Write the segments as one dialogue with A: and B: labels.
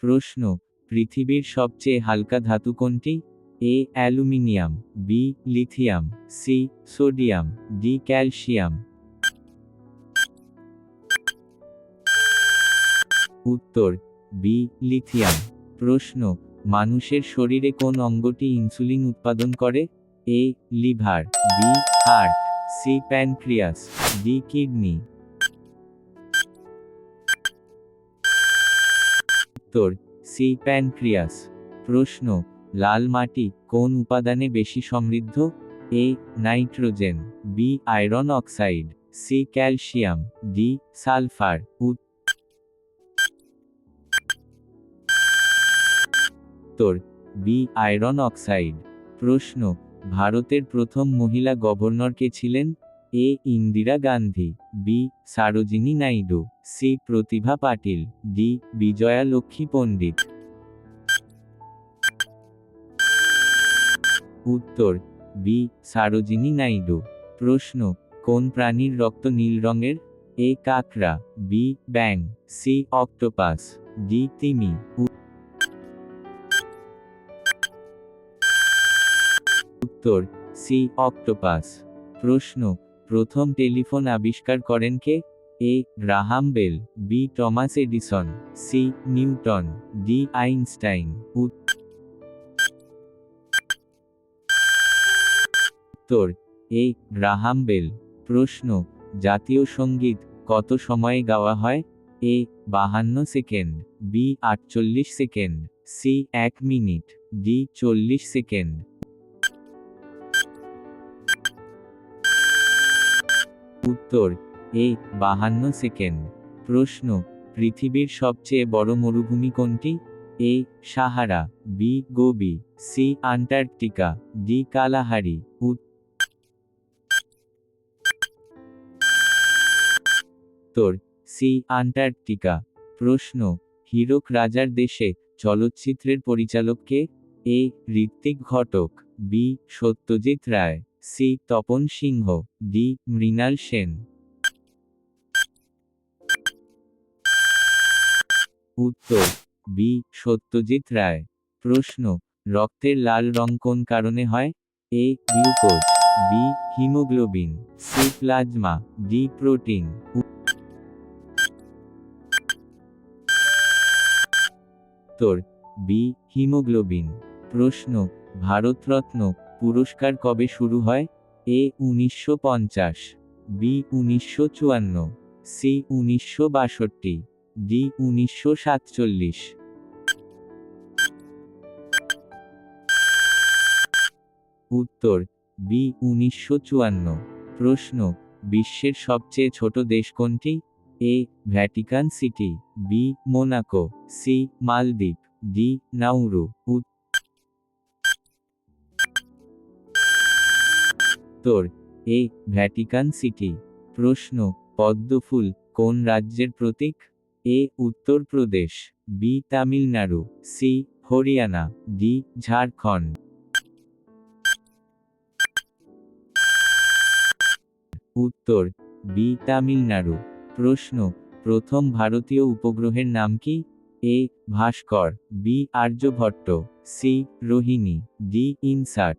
A: প্রশ্ন, পৃথিবীর সবচেয়ে হালকা ধাতু কোনটি? A, aluminium, B, lithium, C, sodium, D, calcium. উত্তর, বি, লিথিয়াম। প্রশ্ন, মানুষের শরীরে কোন অঙ্গটি ইনসুলিন উৎপাদন করে? A, liver, B, heart, C, pancreas, D, kidney. উত্তর, সি প্যানক্রিয়াস। প্রশ্ন, লাল মাটি কোন উপাদানে বেশি সমৃদ্ধ? A, nitrogen, B, iron oxide, C, calcium, D, sulphur. উত্তর, বি, আয়রন অক্সাইড। প্রশ্ন, ভারতের প্রথম মহিলা গভর্নর কে ছিলেন? A Indira Gandhi, B Sarojini Naidu, C Pratibha Patil, D Vijaya Lakshmi Pandit. উত্তর, বি সারোজিনী নাইডু। প্রশ্ন, কোন প্রাণীর রক্ত নীল রঙের? এ কাকড়া, বি ব্যাং সি অক্টোপাস, ডি তিমি। উত্তর, সি অক্টোপাস। প্রশ্ন প্রথম টেলিফোন আবিষ্কার করেন কে? A. Graham Bell, B. Thomas Edison, C. Newton, D. Einstein. উত্তর এ. গ্রাহাম বেল, প্রশ্ন, জাতীয় সংগীত, কত সময়ে গাওয়া হয়? এ. বাহান্ন সেকেন্ড, বি. আটচল্লিশ সেকেন্ড, সি. এক মিনিট, ডি. চল্লিশ সেকেন্ড। উত্তর, এ, বাহান্ন সেকেন্ড। প্রশ্ন, পৃথিবীর সবচেয়ে বড় মরুভূমি কোনটি? A, Sahara, B, Gobi, C, Antarctica, D, Kalahari. উত্তর, সি, আন্টার্কটিকা। প্রশ্ন, হীরক রাজার দেশে চলচ্চিত্রের পরিচালককে A, Ritwik Ghatak, B, Satyajit Ray. C Tapan Sinha, D Mrinal Sen. উত্তর, বি সত্যজিৎ রায়। প্রশ্ন, রক্তের লাল রং কোন কারণে হয়? A glucose, B haemoglobin, C plasma, D protein. উত্তর, বি হিমোগ্লোবিন। প্রশ্ন, ভারতরত্ন পুরস্কার কবে শুরু হয়? এ উনিশশো পঞ্চাশ, বি উনিশশো চুয়ান্ন, সি উনিশশো বাষট্টি, ডি উনিশশো সাতচল্লিশ। উত্তর, বি উনিশশো চুয়ান্ন, প্রশ্ন, বিশ্বের সবচেয়ে ছোট দেশ কোনটি? A Vatican City, B Monaco, C Maldives, D Nauru. উত্তর এ ভ্যাটিকান সিটি। প্রশ্ন, পদ্মফুল, কোন রাজ্যের প্রতীক? A, Uttar Pradesh, B, Tamil Nadu, C, Haryana, D, Jharkhand. উত্তর, বি, তামিলনাড়ু। প্রশ্ন, প্রথম ভারতীয় উপগ্রহের নাম কি? A, Bhaskara, B, Aryabhata, C, Rohini, D INSAT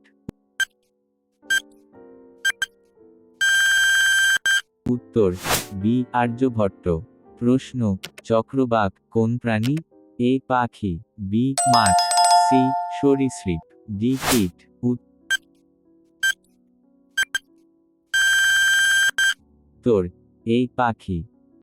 A: উত্তর, বি, আর্যভট্ট। প্রশ্ন, চক্রবাক কোন প্রাণী? এ, পাখি। বি, মাছ। সি, সরীসৃপ। ডি, কীট। উত্তর, এ, পাখি।